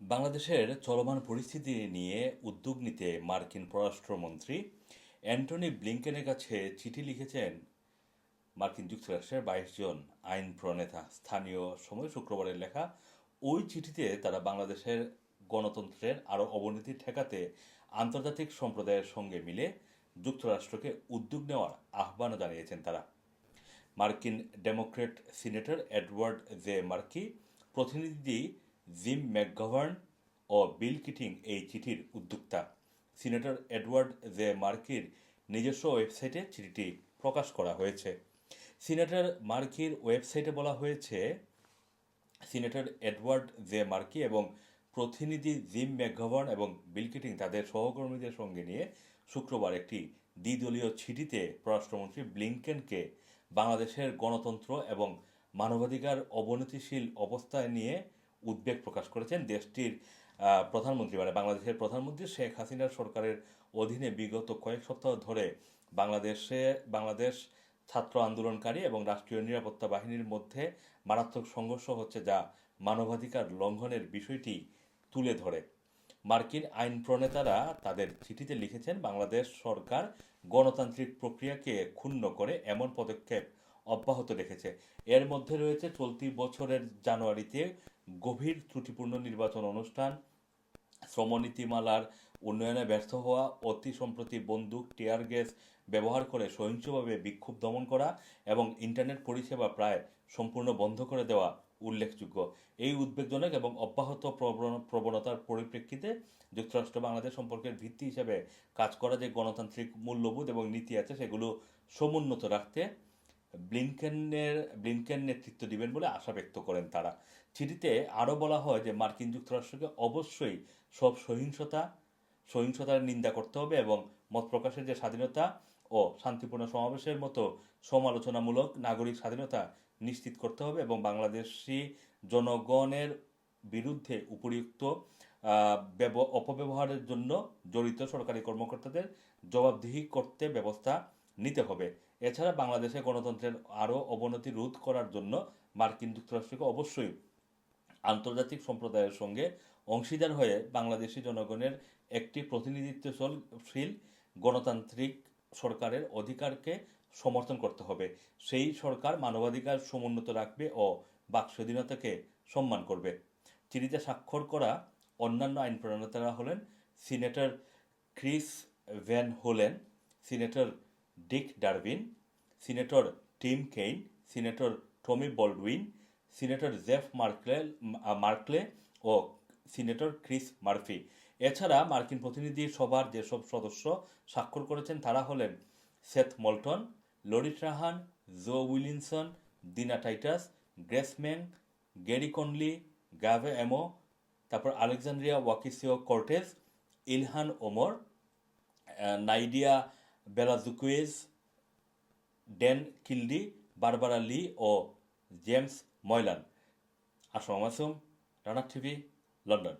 বাংলাদেশের চলমান পরিস্থিতি নিয়ে উদ্যোগ নিতে মার্কিন পররাষ্ট্রমন্ত্রী অ্যান্টনি ব্লিংকেনের কাছে চিঠি লিখেছেন মার্কিন যুক্তরাষ্ট্রের বাইশ জন আইন প্রণেতা। স্থানীয় সময় শুক্রবারের লেখা ওই চিঠিতে তারা বাংলাদেশের গণতন্ত্রের আরও অবনতি ঠেকাতে আন্তর্জাতিক সম্প্রদায়ের সঙ্গে মিলে যুক্তরাষ্ট্রকে উদ্যোগ নেওয়ার আহ্বানও জানিয়েছেন তারা। মার্কিন democrat senator Edward J Markey প্রতিনিধি জিম ম্যাকগভার্ন ও বিল কিটিং এই চিঠির উদ্যোক্তা। সিনেটর এডওয়ার্ড জে মার্কির নিজস্ব ওয়েবসাইটে চিঠিটি প্রকাশ করা হয়েছে। সিনেটর মার্কির ওয়েবসাইটে বলা হয়েছে, সিনেটর এডওয়ার্ড জে মার্কি এবং প্রতিনিধি জিম ম্যাকগভার্ন এবং বিল কিটিং তাদের সহকর্মীদের সঙ্গে নিয়ে শুক্রবার একটি দ্বিদলীয় চিঠিতে পররাষ্ট্রমন্ত্রী ব্লিংকেনকে বাংলাদেশের গণতন্ত্র এবং মানবাধিকার অবনতিশীল অবস্থায় নিয়ে উদ্বেগ প্রকাশ করেছেন দেশটির প্রধানমন্ত্রী মানে বাংলাদেশের প্রধানমন্ত্রী শেখ হাসিনার সরকারের অধীনে বিগত কয়েক সপ্তাহ ধরে বাংলাদেশে, বাংলাদেশ ছাত্র আন্দোলনকারী এবং রাষ্ট্রীয় নিরাপত্তা বাহিনীর মধ্যে মারাত্মক সংঘর্ষ হচ্ছে যা মানবাধিকার লঙ্ঘনের বিষয়টি তুলে ধরে। মার্কিন আইন প্রণেতারা তাদের চিঠিতে লিখেছেন, বাংলাদেশ সরকার গণতান্ত্রিক প্রক্রিয়াকে ক্ষুণ্ণ করে এমন পদক্ষেপ অব্যাহত রেখেছে। এর মধ্যে রয়েছে চলতি বছরের জানুয়ারিতে গভীর ত্রুটিপূর্ণ নির্বাচন অনুষ্ঠান, শ্রমনীতিমালার উন্নয়নে ব্যর্থ হওয়া, অতি সম্প্রতি বন্দুক, টিয়ার গ্যাস ব্যবহার করে সহিংসভাবে বিক্ষোভ দমন করা এবং ইন্টারনেট পরিষেবা প্রায় সম্পূর্ণ বন্ধ করে দেওয়া উল্লেখযোগ্য। এই উদ্বেগজনক এবং অব্যাহত প্রবণ- প্রবণতার পরিপ্রেক্ষিতে যুক্তরাষ্ট্র বাংলাদেশ সম্পর্কের ভিত্তি হিসেবে কাজ করা যে গণতান্ত্রিক মূল্যবোধ এবং নীতি আছে, সেগুলো সমুন্নত রাখতে ব্লিনকেনের, ব্লিনকেন নেতৃত্ব দিবেন বলে আশা ব্যক্ত করেন তারা। চিঠিতে আরও বলা হয় যে, মার্কিন যুক্তরাষ্ট্রকে অবশ্যই সব সহিংসতা, সহিংসতার নিন্দা করতে হবে এবং মত প্রকাশের যে স্বাধীনতা ও শান্তিপূর্ণ সমাবেশের মতো সমালোচনামূলক নাগরিক স্বাধীনতা নিশ্চিত করতে হবে এবং বাংলাদেশি জনগণের বিরুদ্ধে ব্যব- অপব্যবহারের জন্য জড়িত সরকারি কর্মকর্তাদের জবাবদিহি করতে ব্যবস্থা নিতে হবে। এছাড়া বাংলাদেশে গণতন্ত্রের আরও অবনতি রোধ করার জন্য মার্কিন যুক্তরাষ্ট্রকে অবশ্যই আন্তর্জাতিক সম্প্রদায়ের সঙ্গে অংশীদার হয়ে বাংলাদেশি জনগণের একটি প্রতিনিধিত্বশীল গণতান্ত্রিক সরকারের অধিকারকে সমর্থন করতে হবে। সেই সরকার মানবাধিকার সমুন্নত রাখবে ও বাক স্বাধীনতাকে সম্মান করবে। চিঠিতে স্বাক্ষর করা অন্যান্য আইন প্রণেতারা হলেন senator Chris Van Hollen. Senator Dick Durbin senator Tim Kaine, senator Tammy Baldwin, senator Jeff Merkley Merkley ও সিনেটর ক্রিস মার্ফি। এছাড়া মার্কিন প্রতিনিধি সভার যেসব সদস্য স্বাক্ষর করেছেন তারা হলেন Seth Moulton, Lori Trahan, Joe Wilkinson, Dina Titus, Grace Meng Gerry Connolly, Gabe Amo, তারপর Alexandria Ocasio Cortez, Ilhan Omar Nydia Velazquez Dan Kildee Barbara Lee ও James Moylan. ASM Masum Rana TV London.